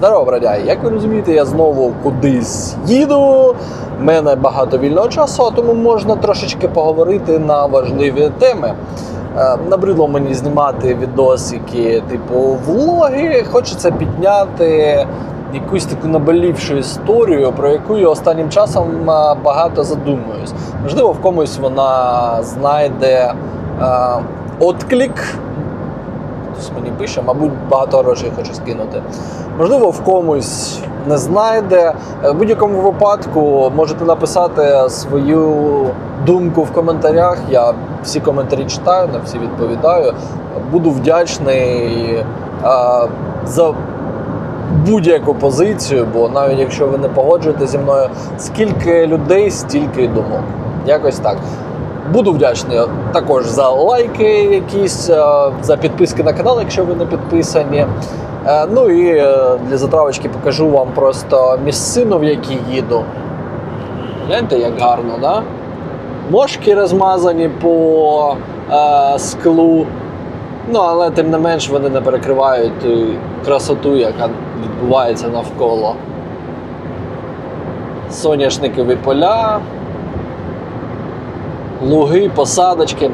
Здорово, бродяги! Як ви розумієте, я знову кудись їду. в мене багато вільного часу, тому можна трошечки поговорити на важливі теми. Е, Набридло мені знімати відосики, типу влоги. Хочеться підняти якусь таку наболівшу історію, про яку я останнім часом е, багато задумуюсь. Можливо, в комусь вона знайде е, отклик. Хтось мені пише, мабуть, багато грошей хоче скинути. Можливо, в комусь не знайде. Е, В будь-якому випадку можете написати свою думку в коментарях. Я всі коментарі читаю, на всі відповідаю. Буду вдячний е, за будь-яку позицію, бо навіть якщо ви не погоджуєтеся зі мною, скільки людей, стільки думок. Якось так. Буду вдячний також за лайки, якісь, е, за підписки на канал, якщо ви не підписані. Е, Ну і е, для затравочки покажу вам просто місцину, в якій їду. Гляньте, як гарно, да? Мошки розмазані по е, склу. Ну, але тим не менш вони не перекривають красоту, яка відбувається навколо. Соняшникові поля, луги, посадочки.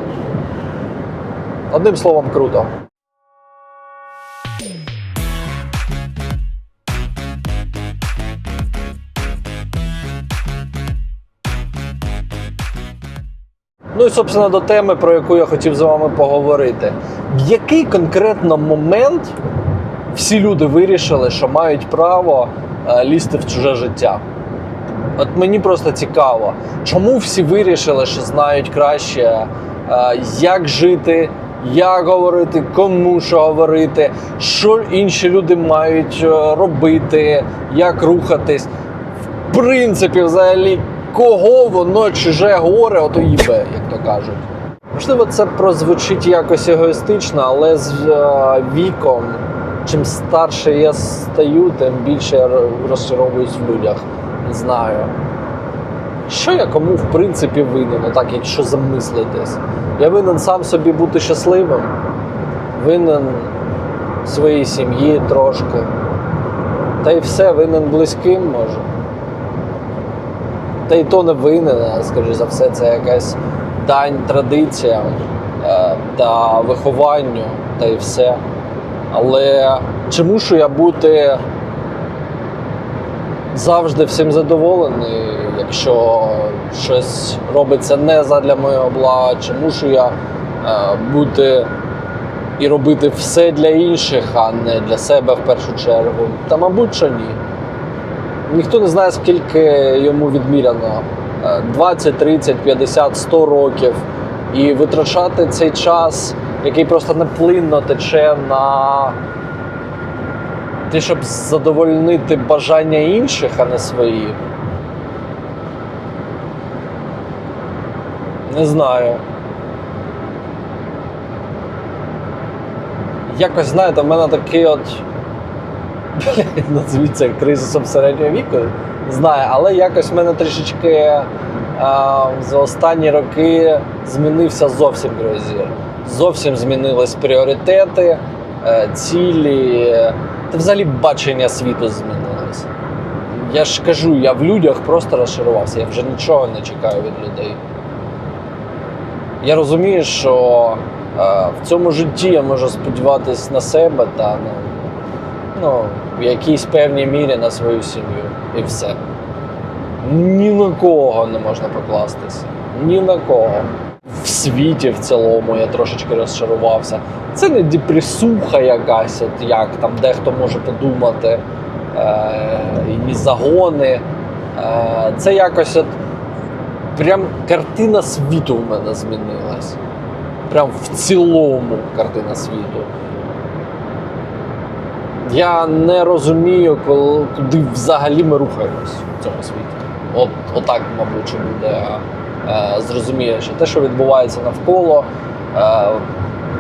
Одним словом, круто. Ну і собственно до теми, про яку я хотів з вами поговорити. В який конкретно момент всі люди вирішили, що мають право е, лізти в чуже життя? От мені просто цікаво, чому всі вирішили, що знають краще, е, як жити, як говорити, кому що говорити, що інші люди мають е, робити, як рухатись. В принципі, взагалі, кого воно чуже горе, ото їбе, як то кажуть. Можливо, це прозвучить якось егоїстично, але з е, віком, чим старше я стаю, тим більше я розчаровуюсь в людях. Знаю. Що я кому в принципі винен, отак, якщо замислитись? Я винен сам собі бути щасливим, винен своїй сім'ї трошки. Та й все, винен близьким може. Та й то не винен, а скоріш за все, це якась дань традиціям е, та вихованню, та й все. Але чи мушу я бути завжди всім задоволений, якщо щось робиться не задля моєго блага, чи мушу я е, бути і робити все для інших, а не для себе в першу чергу? Та, мабуть, що ні. Ніхто не знає, скільки йому відміряно: Е, 20, 30, 50, 100 років. І витрачати цей час, який просто неплинно тече на те, щоб задовольнити бажання інших, а не свої. Не знаю. Якось, знаєте, в мене такий от. Блядь, назвіть кризисом середнього віку. Знаю, але якось в мене трішечки а, за останні роки змінився зовсім розір. Зовсім змінились пріоритети, е, цілі, та взагалі бачення світу змінилось. Я ж кажу, я в людях просто розчарувався, я вже нічого не чекаю від людей. Я розумію, що е, в цьому житті я можу сподіватися на себе та на, ну, в якійсь певній мірі на свою сім'ю. І все. Ні на кого не можна покластися. Ні на кого. В світі в цілому я трошечки розчарувався. Це не депресуха якась, от як там дехто може подумати, е, і загони. Е, це якось от прям картина світу в мене змінилась. Прям в цілому картина світу. Я не розумію, коли, куди взагалі ми рухаємось в цьому світі. От, отак, мабуть, буде е, зрозумієш. Те, що відбувається навколо, е,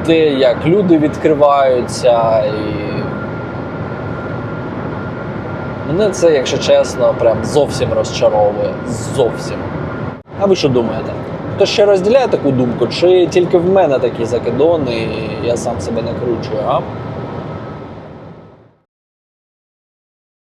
те, як люди відкриваються, і мене це, якщо чесно, прям зовсім розчаровує. Зовсім. А ви що думаєте? Хто ще розділяє таку думку, чи тільки в мене такі закидони, і я сам себе накручую, а?